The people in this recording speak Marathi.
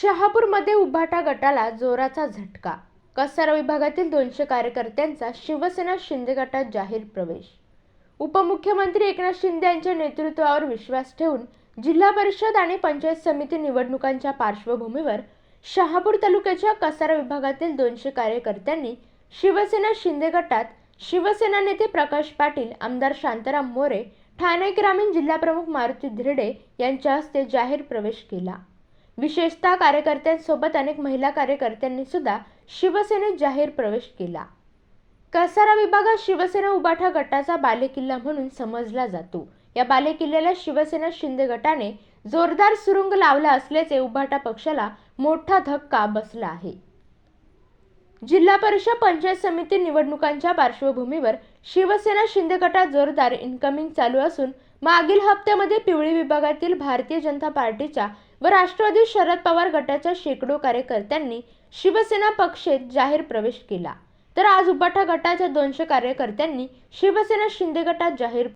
शहापूरमध्ये उभाटा गटाला जोराचा झटका. कसारा विभागातील दोनशे कार्यकर्त्यांचा शिवसेना शिंदे गटात जाहीर प्रवेश. उपमुख्यमंत्री एकनाथ शिंदे यांच्या नेतृत्वावर विश्वास ठेवून जिल्हा परिषद आणि पंचायत समिती निवडणुकांच्या पार्श्वभूमीवर शहापूर तालुक्याच्या कसारा विभागातील दोनशे कार्यकर्त्यांनी शिवसेना शिंदे गटात शिवसेना नेते प्रकाश पाटील आमदार शांताराम मोरे ठाणे ग्रामीण जिल्हाप्रमुख मारुती धिरडे यांच्या हस्ते जाहीर प्रवेश केला. विशेषतः कार्यकर्त्यांसोबत अनेक महिला कार्यकर्त्यांनी सुद्धा शिवसेनेत जाहीर प्रवेश केला. कसारा विभागात शिवसेना उबाठा गटाचा बालेकिल्ला म्हणून समजला जातो. या बालेकिल्ल्याला शिवसेना शिंदे गटाने जोरदार सुरुंग लावला असल्याचे उभाटा पक्षाला मोठा धक्का बसला आहे. जिल्हा परिषद पंचायत समिती निवडणुकांच्या पार्श्वभूमीवर शिवसेना शिंदे गटात जोरदार इन्कमिंग चालू असून मागील हप्त्यामध्ये पिवळी विभागातील भारतीय जनता पार्टीच्या व राष्ट्रवादी शरद पवार गटाच्या शेकडो कार्यकर्त्यांनी शिवसेना पक्षेत जाहीर प्रवेश केला. तर आज उबाठा गटाच्या दोनशे कार्यकर्त्यांनी शिवसेना शिंदे गटात जाहीर